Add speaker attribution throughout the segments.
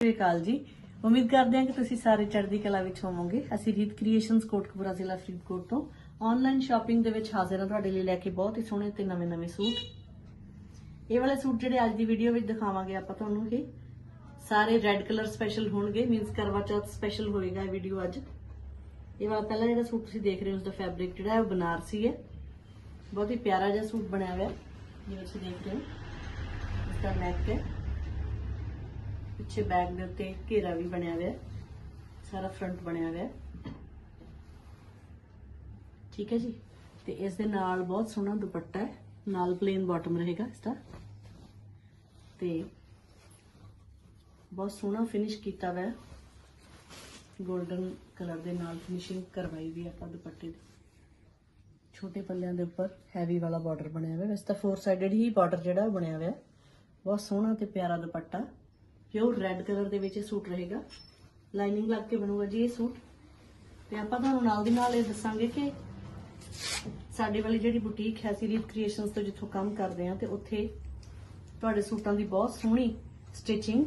Speaker 1: ਸ੍ਰੀ ਅਕਾਲ ਜੀ। ਉਮੀਦ ਕਰਦੇ ਹਾਂ ਕਿ ਤੁਸੀਂ ਸਾਰੇ ਚੜ੍ਹਦੀ ਕਲਾ ਵਿੱਚ ਹੋਵੋਗੇ। ਅਸੀਂ ਰੀਤ ਕ੍ਰੀਏਸ਼ਨਸ ਕੋਟਕਪੂਰਾ ਜ਼ਿਲ੍ਹਾ ਫਰੀਦਕੋਟ ਤੋਂ। ਆਨਲਾਈਨ ਸ਼ਾਪਿੰਗ ਦੇ ਵਿੱਚ ਹਾਜ਼ਰ ਹਾਂ ਤੁਹਾਡੇ ਲਈ ਲੈ ਕੇ ਬਹੁਤ ਹੀ ਸੋਹਣੇ ਤੇ ਨਵੇਂ-ਨਵੇਂ ਸੂਟ। ਇਹ ਵਾਲੇ ਸੂਟ ਜਿਹੜੇ ਅੱਜ ਦੀ ਵੀਡੀਓ ਵਿੱਚ ਦਿਖਾਵਾਂਗੇ ਆਪਾਂ ਤੁਹਾਨੂੰ, ਇਹ ਸਾਰੇ ਰੈੱਡ ਕਲਰ ਸਪੈਸ਼ਲ ਹੋਣਗੇ। ਮੀਨਸ ਕਰਵਾ ਚੌਥ ਸਪੈਸ਼ਲ ਹੋਏਗਾ ਇਹ ਵੀਡੀਓ ਅੱਜ। ਇਹ ਵਾਲਾ ਪਹਿਲਾ ਜਿਹੜਾ ਸੂਟ ਤੁਸੀਂ ਦੇਖ ਰਹੇ ਹੋ ਉਸ ਦਾ ਫੈਬਰਿਕ ਜਿਹੜਾ ਹੈ ਉਹ ਬਨਾਰਸੀ ਹੈ। ਬਹੁਤ ਹੀ ਪਿਆਰਾ ਜਿਹਾ ਸੂਟ ਬਣਿਆ ਹੋਇਆ। ਜਿਵੇਂ ਤੁਸੀਂ ਦੇਖ ਰਹੇ ਹੋ। ਇਸ ਦਾ ਨੈਕ ਹੈ। ਪਿੱਛੇ ਬੈਕ ਦੇ ਉੱਤੇ ਘੇਰਾ ਵੀ ਬਣਿਆ ਹੋਇਆ ਸਾਰਾ ਫਰੰਟ ਬਣਿਆ ਹੋਇਆ ਠੀਕ ਹੈ ਜੀ? ਤੇ ਇਸ ਦੇ ਨਾਲ ਬਹੁਤ ਸੋਹਣਾ ਦੁਪੱਟਾ ਹੈ। ਨਾਲ ਪਲੇਨ ਬਾਟਮ ਰਹੇਗਾ ਇਸ ਦਾ। ਤੇ ਬਹੁਤ ਸੋਹਣਾ ਫਿਨਿਸ਼ ਕੀਤਾ ਹੋਇਆ ਹੈ। 골ਡਨ ਕਲਰ ਦੇ ਨਾਲ ਫਿਨਿਸ਼ਿੰਗ ਕਰਵਾਈ ਵੀ ਆਪਾਂ ਦੁਪੱਟੇ ਦੀ। ਛੋਟੇ ਪੱਲਿਆਂ ਦੇ ਉੱਪਰ ਹੈਵੀ ਵਾਲਾ ਬਾਰਡਰ ਬਣਿਆ ਹੋਇਆ ਵੈਸੇ ਤਾਂ ਫੋਰ ਸਾਈਡਡ ਹੀ ਬਾਰਡਰ ਜਿਹੜਾ ਬਣਿਆ ਹੋਇਆ ਬਹੁਤ ਸੋਹਣਾ ਤੇ ਪਿਆਰਾ ਦੁਪੱਟਾ। ਪਿਓਰ ਰੈੱਡ ਕਲਰ ਦੇ ਵਿੱਚ ਇਹ ਸੂਟ ਰਹੇਗਾ। ਲਾਈਨਿੰਗ ਲੱਗ ਕੇ ਬਣੂਗਾ ਜੀ ਇਹ ਸੂਟ। ਤੇ ਆਪਾਂ ਤੁਹਾਨੂੰ ਨਾਲ ਦੀ ਨਾਲ ਇਹ ਦੱਸਾਂਗੇ ਕਿ ਸਾਡੇ ਵਾਲੀ ਜਿਹੜੀ ਬੁਟੀਕ ਹੈ ਸੀਰੀਜ਼ ਕ੍ਰੀਏਸ਼ਨਸ ਤੋਂ ਜਿੱਥੋਂ ਕੰਮ ਕਰਦੇ ਆ ਤੇ ਉੱਥੇ ਤੁਹਾਡੇ ਸੂਟਾਂ ਦੀ ਬਹੁਤ ਸੋਹਣੀ ਸਟਿਚਿੰਗ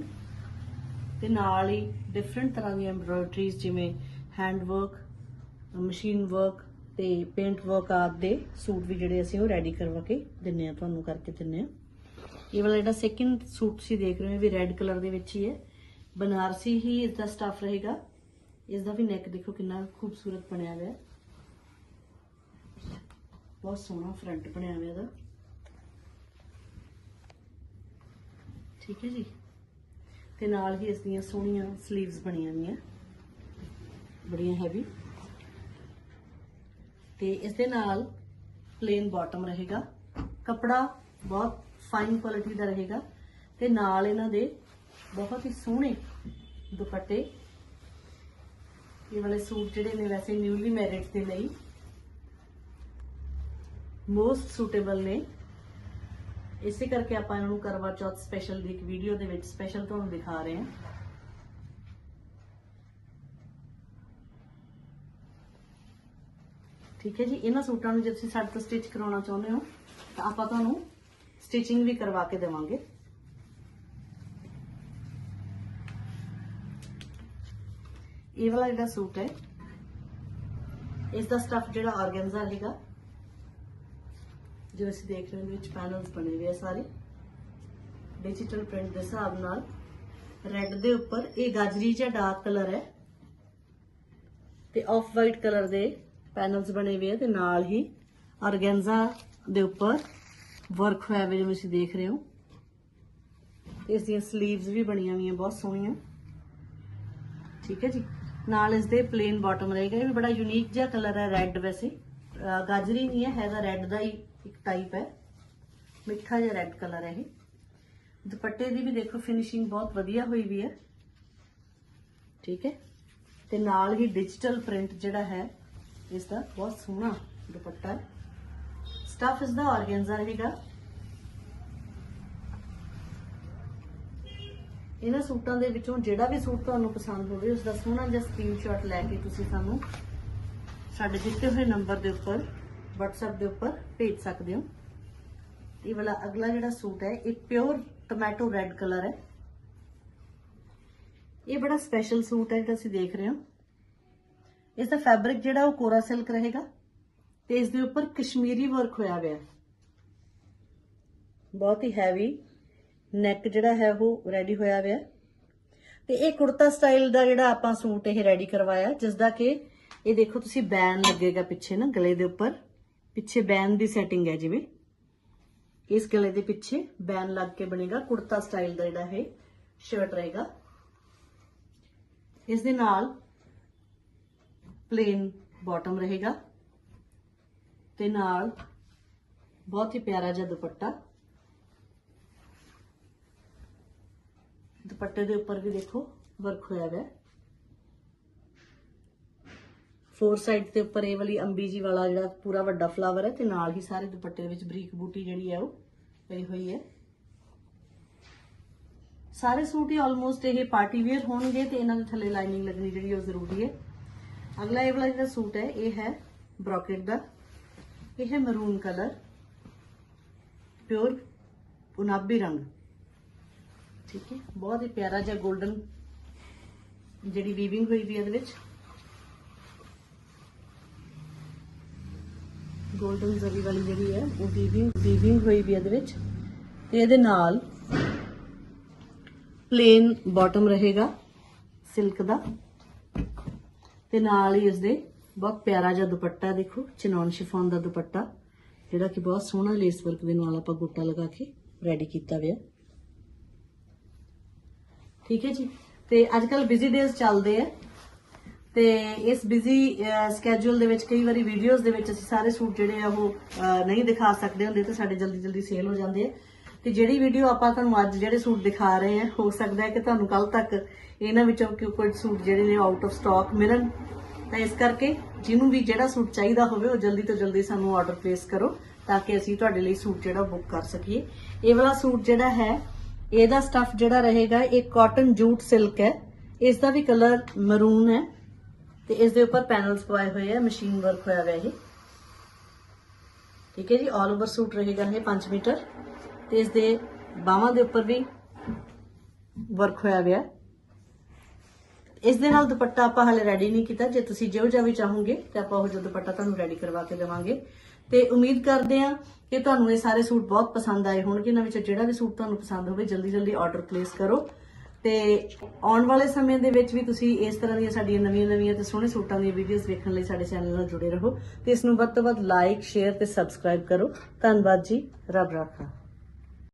Speaker 1: ਤੇ ਨਾਲ ਹੀ ਡਿਫਰੈਂਟ ਤਰ੍ਹਾਂ ਦੀਆਂ ਐਮਬ੍ਰੋਇਡਰੀਜ਼ ਜਿਵੇਂ ਹੈਂਡ ਵਰਕ ਮਸ਼ੀਨ ਵਰਕ ਤੇ ਪੇਂਟ ਵਰਕ ਆਦਿ ਦੇ ਸੂਟ ਵੀ ਜਿਹੜੇ ਅਸੀਂ ਉਹ ਰੈਡੀ ਕਰਵਾ ਕੇ ਦਿੰਨੇ ਆ ਤੁਹਾਨੂੰ ਕਰਕੇ ਦਿੰਨੇ ਆ ਇਹ ਵਾਲਾ ਜਿਹੜਾ ਸੈਕਿੰਡ ਸੂਟ ਤੁਸੀਂ ਦੇਖ ਰਹੇ ਹੋ ਵੀ ਰੈੱਡ ਕਲਰ ਦੇ ਵਿੱਚ ਹੀ ਹੈ। ਬਨਾਰਸੀ ਹੀ ਇਸ ਦਾ ਸਟਾਫ ਰਹੇਗਾ। ਇਸ ਦਾ ਵੀ ਨੈਕ ਦੇਖੋ ਕਿੰਨਾ ਖੂਬਸੂਰਤ ਬਣਿਆ ਹੋਇਆ ਹੈ। ਬਹੁਤ ਸੋਹਣਾ ਫਰੰਟ ਬਣਿਆ ਹੋਇਆ ਇਹਦਾ। ਠੀਕ ਹੈ ਜੀ? ਤੇ ਨਾਲ ਹੀ ਇਸ ਦੀਆਂ ਸੋਹਣੀਆਂ 슬ੀਵਸ ਬਣੀਆਂ ਹੋਈਆਂ। ਬੜੀਆਂ ਹੈਵੀ ਤੇ ਇਸ ਦੇ ਨਾਲ ਪਲੇਨ ਬਾਟਮ ਰਹੇਗਾ। ਕਪੜਾ ਬਹੁਤ ਫਾਈਨ ਕੁਆਲਿਟੀ ਦਾ ਰਹੇਗਾ ਤੇ ਨਾਲ ਇਹਨਾਂ ਦੇ ਬਹੁਤ ਹੀ ਸੋਹਣੇ ਦੁਪੱਟੇ। ਇਹ ਵਾਲੇ ਸੂਟ ਜਿਹੜੇ ਨੇ ਵੈਸੇ ਨਿਊਲੀ ਮੈਰਿਡ ਦੇ ਲਈ ਮੋਸਟ ਸੂਟੇਬਲ ਨੇ। ਇਸੇ ਕਰਕੇ ਆਪਾਂ ਇਹਨਾਂ ਨੂੰ ਕਰਵਾ ਚੌਥ ਸਪੈਸ਼ਲ ਦੀ ਇੱਕ ਵੀਡੀਓ ਦੇ ਵਿੱਚ ਸਪੈਸ਼ਲ ਤੁਹਾਨੂੰ ਦਿਖਾ ਰਹੇ ਹਾਂ। ਠੀਕ ਹੈ ਜੀ, ਇਹਨਾਂ ਸੂਟਾਂ ਨੂੰ ਜੇ ਤੁਸੀਂ ਸਾਡੇ ਤੋਂ ਸਟਿਚ ਕਰਾਉਣਾ ਚਾਹੁੰਦੇ ਹੋ, ਤਾਂ ਆਪਾਂ ਤੁਹਾਨੂੰ ਸਟਿਚਿੰਗ ਵੀ ਕਰਵਾ ਕੇ ਦੇਵਾਂਗੇ। ਇਹ ਵਾਲਾ ਜਿਹੜਾ ਸੂਟ ਹੈ, ਇਸ ਦਾ ਸਟਫ ਜਿਹੜਾ ਆਰਗੈਂਜ਼ਾ ਰਹੇਗਾ ਜੋ ਅਸੀਂ ਦੇਖ ਰਹੇ ਹਾਂ ਵਿੱਚ ਪੈਨਲਸ ਬਣੇ ਹੋਏ ਆ ਸਾਰੇ ਡਿਜੀਟਲ ਪ੍ਰਿੰਟ ਦੇ ਹਿਸਾਬ ਨਾਲ ਰੈੱਡ ਦੇ ਉੱਪਰ ਇਹ ਗਾਜਰੀ ਜਾਂ ਡਾਰਕ ਕਲਰ ਹੈ, ਤੇ ਆਫ ਵਾਈਟ ਕਲਰ ਦੇ ਪੈਨਲਸ ਬਣੇ ਹੋਏ ਆ ਤੇ ਨਾਲ ਹੀ ਆਰਗੈਂਜ਼ਾ ਦੇ ਉੱਪਰ ਵਰਕ ਹੋਇਆ ਹੋਇਆ ਜਿਵੇਂ ਤੁਸੀਂ ਦੇਖ ਰਹੇ ਹੋ। ਇਸ ਦੀਆਂ 슬ੀਵਸ ਵੀ ਬਣੀਆਂ ਹੋਈਆਂ, ਬਹੁਤ ਸੋਹਣੀਆਂ। ਠੀਕ ਹੈ ਜੀ। ਨਾਲ ਇਸ ਦੇ ਪਲੇਨ ਬਾਟਮ ਰਹੇਗਾ ਇਹ ਵੀ ਬੜਾ ਯੂਨੀਕ ਜਿਹਾ ਕਲਰ ਹੈ ਰੈੱਡ ਵੈਸੇ। ਗਾਜਰੀ ਨਹੀਂ ਹੈ, ਹੈਗਾ ਰੈੱਡ ਦਾ ਹੀ ਇੱਕ ਟਾਈਪ ਹੈ। ਮਿੱਠਾ ਜਿਹਾ ਰੈੱਡ ਕਲਰ ਹੈ ਇਹ। ਦੁਪੱਟੇ ਦੀ ਵੀ ਦੇਖੋ ਫਿਨਿਸ਼ਿੰਗ ਬਹੁਤ ਵਧੀਆ ਹੋਈ ਵੀ ਹੈ। ਠੀਕ ਹੈ। ਤੇ ਨਾਲ ਹੀ ਡਿਜੀਟਲ ਪ੍ਰਿੰਟ ਜਿਹੜਾ ਹੈ, ਇਸ ਦਾ ਬਹੁਤ ਸੋਹਣਾ ਦੁਪੱਟਾ ਹੈ। ਸਟਫ ਇਸ ਦਾ ਆਰਗੈਂਜ਼ਾ ਰਹੇਗਾ ਇਹਨਾਂ ਸੂਟਾਂ ਦੇ ਵਿੱਚੋਂ ਜਿਹੜਾ ਵੀ ਸੂਟ ਤੁਹਾਨੂੰ ਪਸੰਦ ਹੋਵੇ ਉਸ ਦਾ ਸੋਹਣਾ ਜਿਹਾ ਸਕਰੀਨਸ਼ਾਟ ਲੈ ਕੇ ਤੁਸੀਂ ਸਾਨੂੰ ਸਾਡੇ ਦਿੱਤੇ ਹੋਏ ਨੰਬਰ ਦੇ ਉੱਪਰ, WhatsApp ਦੇ ਉੱਪਰ ਭੇਜ ਸਕਦੇ ਹੋ। ਇਹ ਵਾਲਾ ਅਗਲਾ ਜਿਹੜਾ ਸੂਟ ਹੈ, ਇਹ ਪਿਓਰ ਟੋਮੈਟੋ ਰੈੱਡ ਕਲਰ ਹੈ। ਇਹ ਬੜਾ ਸਪੈਸ਼ਲ ਸੂਟ ਹੈ ਜਿਹੜਾ ਤੁਸੀਂ ਦੇਖ ਰਹੇ ਹੋ। ਇਸ ਦਾ ਫੈਬਰਿਕ ਜਿਹੜਾ ਉਹ ਕੋਰਾ ਸਿਲਕ ਰਹੇਗਾ। ਤੇ ਇਸ ਦੇ ਉੱਪਰ ਕਸ਼ਮੀਰੀ ਵਰਕ ਹੋਇਆ ਹੋਇਆ ਬਹੁਤ ਹੀ ਹੈਵੀ ਨੈਕ ਜਿਹੜਾ ਹੈ ਉਹ ਰੈਡੀ ਹੋਇਆ ਹੋਇਆ ਹੈ ਤੇ ਇਹ ਕੁੜਤਾ ਸਟਾਈਲ ਦਾ ਜਿਹੜਾ ਆਪਾਂ ਸੂਟ ਇਹ ਰੈਡੀ ਕਰਵਾਇਆ ਜਿਸ ਦਾ ਕਿ ਇਹ ਦੇਖੋ ਤੁਸੀਂ ਬੈਨ ਲੱਗੇਗਾ ਪਿੱਛੇ ਨਾ ਗਲੇ ਦੇ ਉੱਪਰ। ਪਿੱਛੇ ਬੈਨ ਦੀ ਸੈਟਿੰਗ ਹੈ ਜਿਵੇਂ। ਇਸ ਗਲੇ ਦੇ ਪਿੱਛੇ ਬੈਨ ਲੱਗ ਕੇ ਬਣੇਗਾ ਕੁੜਤਾ ਸਟਾਈਲ ਦਾ ਜਿਹੜਾ ਇਹ ਸ਼ਰਟ ਰਹੇਗਾ। ਇਸ ਦੇ ਨਾਲ ਪਲੇਨ ਬਾਟਮ ਰਹੇਗਾ। ਤੇ ਨਾਲ ਬਹੁਤ ਹੀ ਪਿਆਰਾ ਜਿਹਾ ਦੁਪੱਟਾ। ਦੁਪੱਟੇ ਦੇ ਉੱਪਰ ਵੀ ਦੇਖੋ, ਵਰਕ ਹੋਇਆ ਹੈ ਫੋਰ ਸਾਈਡ ਦੇ ਉੱਪਰ ਇਹ ਵਾਲੀ ਅੰਬੀ ਜੀ ਵਾਲਾ ਜਿਹੜਾ ਪੂਰਾ ਵੱਡਾ ਫਲਾਵਰ ਹੈ ਤੇ ਨਾਲ ਹੀ ਸਾਰੇ ਦੁਪੱਟੇ ਦੇ ਵਿੱਚ ਬਰੀਕ ਬੂਟੀ ਜਿਹੜੀ ਹੈ ਉਹ ਪਈ ਹੋਈ ਹੈ। ਸਾਰੇ ਸੂਟ ਹੀ ਆਲਮੋਸਟ ਇਹ ਪਾਰਟੀ ਵੇਅਰ ਹੋਣਗੇ ਤੇ ਇਹਨਾਂ ਦੇ ਥੱਲੇ ਲਾਈਨਿੰਗ ਲੱਗਣੀ ਜਿਹੜੀ ਉਹ ਜ਼ਰੂਰੀ ਹੈ। ਅਗਲਾ ਇਹ ਵਾਲਾ ਜਿਹੜਾ ਸੂਟ ਹੈ, ਇਹ ਹੈ ਬ੍ਰੋਕੇਟ ਦਾ। ਇਹ ਹੈ ਮਰੂਨ ਕਲਰ ਪਿਓਰ ਗੁਲਾਬੀ ਰੰਗ। ਠੀਕ ਹੈ, ਬਹੁਤ ਹੀ ਪਿਆਰਾ ਜਿਹਾ 골ਡਨ ਜਿਹੜੀ ਵੀਵਿੰਗ ਹੋਈ ਵੀ ਇਹਦੇ ਵਿੱਚ। 골ਡਨ ਜ਼ਰੀ ਵਾਲੀ ਜਿਹੜੀ ਹੈ, ਉਹ ਵੀਵਿੰਗ ਵੀਵਿੰਗ ਹੋਈ ਵੀ ਇਹਦੇ ਵਿੱਚ। ਤੇ ਇਹਦੇ ਨਾਲ ਪਲੇਨ ਬਾਟਮ ਰਹੇਗਾ ਸਿਲਕ ਦਾ। ਤੇ ਨਾਲ ਹੀ ਇਸਦੇ ਬਹੁਤ ਪਿਆਰਾ ਜਿਹਾ ਦੁਪੱਟਾ ਦੇਖੋ ਚਨੌਨ ਸ਼ਿਫੋਨ ਦਾ ਦੁਪੱਟਾ, ਜਿਹੜਾ ਕਿ ਬਹੁਤ ਸੋਹਣਾ ਲੇਸ ਵਰਕ ਦੇ ਨਾਲ ਆਪਾਂ ਗੋਟਾ ਲਗਾ ਕੇ ਰੈਡੀ ਕੀਤਾ ਹੋਇਆ। ਠੀਕ ਹੈ ਜੀ? ਤੇ ਅੱਜ ਕੱਲ ਬਿਜ਼ੀ ਡੇਜ਼ ਚੱਲਦੇ ਆ ਤੇ ਇਸ ਬਿਜ਼ੀ ਸਕੇਜੂਲ ਦੇ ਵਿੱਚ ਕਈ ਵਾਰੀ ਵੀਡੀਓਜ਼ ਦੇ ਵਿੱਚ ਅਸੀਂ ਸਾਰੇ ਸੂਟ ਜਿਹੜੇ ਆ ਉਹ ਨਹੀਂ ਦਿਖਾ ਸਕਦੇ ਹੁੰਦੇ ਤੇ ਸਾਡੇ ਜਲਦੀ ਜਲਦੀ ਸੇਲ ਹੋ ਜਾਂਦੇ ਆ। ਤੇ ਜਿਹੜੀ ਵੀਡੀਓ ਆਪਾਂ ਤੁਹਾਨੂੰ ਅੱਜ ਜਿਹੜੇ ਸੂਟ ਦਿਖਾ ਰਹੇ ਆ, ਹੋ ਸਕਦਾ ਹੈ ਕਿ ਤੁਹਾਨੂੰ ਕੱਲ ਤੱਕ ਇਹਨਾਂ ਵਿੱਚੋਂ ਕੋਈ ਕੋਈ ਸੂਟ ਜਿਹੜੇ ਨੇ ਆਊਟ ਆਫ ਸਟਾਕ ਮਿਲਣ। ਤਾਂ ਇਸ ਕਰਕੇ ਜਿਹਨੂੰ ਵੀ ਜਿਹੜਾ ਸੂਟ ਚਾਹੀਦਾ ਹੋਵੇ, ਉਹ ਜਲਦੀ ਤੋਂ ਜਲਦੀ ਸਾਨੂੰ ਆਰਡਰ ਪਲੇਸ ਕਰੋ, ਤਾਂ ਕਿ ਅਸੀਂ ਤੁਹਾਡੇ ਲਈ ਸੂਟ ਜਿਹੜਾ ਬੁੱਕ ਕਰ ਸਕੀਏ। ਇਹ ਵਾਲਾ ਸੂਟ ਜਿਹੜਾ ਹੈ, ਇਹਦਾ ਸਟਫ ਜਿਹੜਾ ਰਹੇਗਾ, ਇਹ ਕਾਟਨ ਜੂਟ ਸਿਲਕ ਹੈ। ਇਸ ਦਾ ਵੀ ਕਲਰ ਮਰੂਨ ਹੈ ਤੇ ਇਸ ਦੇ ਉੱਪਰ ਪੈਨਲਸ ਪਵਾਏ ਹੋਏ ਆ ਮਸ਼ੀਨ ਵਰਕ ਹੋਇਆ ਹੋਇਆ ਇਹ। ਠੀਕ ਹੈ ਜੀ ਆਲ ਓਵਰ ਸੂਟ ਰਹੇਗਾ ਇਹ 5 ਮੀਟਰ। ਤੇ ਇਸ ਦੇ ਬਾਹਾਂ ਦੇ ਉੱਪਰ ਵੀ ਵਰਕ ਹੋਇਆ ਹੋਇਆ ਇਸ ਦੇ ਨਾਲ ਦੁਪੱਟਾ ਆਪਾਂ ਹਲੇ ਰੈਡੀ ਨਹੀਂ ਕੀਤਾ। ਜੇ ਤੁਸੀਂ ਜਿਹੋ ਜਿਹਾ ਵੀ ਚਾਹੋਗੇ ਤੇ ਆਪਾਂ ਉਹ ਜਿਹਾ ਦੁਪੱਟਾ ਤੁਹਾਨੂੰ ਰੈਡੀ ਕਰਵਾ ਕੇ ਦੇਵਾਂਗੇ। ਤੇ ਉਮੀਦ ਕਰਦੇ ਹਾਂ ਕਿ ਤੁਹਾਨੂੰ ਇਹ ਸਾਰੇ ਸੂਟ ਬਹੁਤ ਪਸੰਦ ਆਏ ਹੋਣਗੇ। ਇਹਨਾਂ ਵਿੱਚੋਂ ਜਿਹੜਾ ਵੀ ਸੂਟ ਤੁਹਾਨੂੰ ਪਸੰਦ ਹੋਵੇ ਜਲਦੀ ਜਲਦੀ ਆਰਡਰ ਪਲੇਸ ਕਰੋ। ਤੇ ਆਉਣ ਵਾਲੇ ਸਮੇਂ ਦੇ ਵਿੱਚ ਵੀ ਤੁਸੀਂ ਇਸ ਤਰ੍ਹਾਂ ਦੀਆਂ ਸਾਡੀਆਂ ਨਵੀਆਂ-ਨਵੀਆਂ ਤੇ ਸੋਹਣੇ ਸੂਟਾਂ ਦੀਆਂ ਵੀਡੀਓਜ਼ ਵੇਖਣ ਲਈ ਸਾਡੇ ਚੈਨਲ ਨਾਲ ਜੁੜੇ ਰਹੋ। ਤੇ ਇਸ ਨੂੰ ਵੱਧ ਤੋਂ ਵੱਧ ਲਾਈਕ ਸ਼ੇਅਰ ਤੇ ਸਬਸਕ੍ਰਾਈਬ ਕਰੋ। ਧੰਨਵਾਦ ਜੀ। ਰੱਬ ਰਾਖਾ।